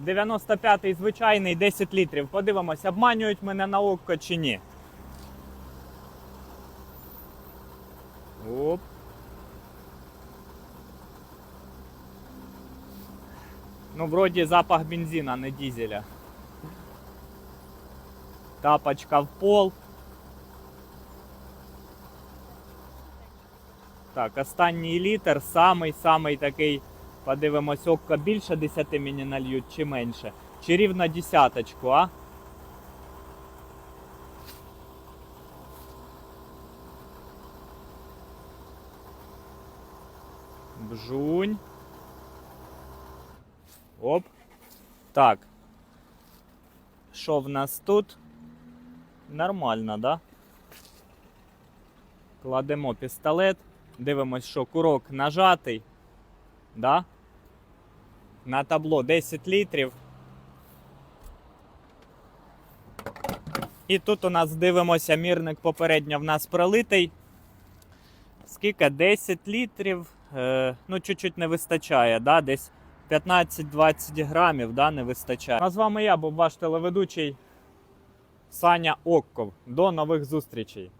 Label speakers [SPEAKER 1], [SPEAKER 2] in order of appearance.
[SPEAKER 1] 95-й звичайний 10 літрів. Подивимось, обманюють мене на око чи ні. Оп. Ну, вроді запах бензина, не дизеля. Тапочка в пол. Так, останній літр, самий-самий такий, подивимось, око більше 10 мені нальють чи менше. Чи рівно десяточку, а? Бжунь. Оп. Так. Що в нас тут? Нормально, да? Кладемо пістолет. Дивимось, що курок нажатий. Да? На табло 10 літрів. І тут у нас дивимося, мірник попередньо в нас пролитий. Скільки? 10 літрів. Е, ну, чуть-чуть не вистачає, да? десь 15-20 грамів да, не вистачає. А з вами я був ваш телеведучий Саня Окков. До нових зустрічей.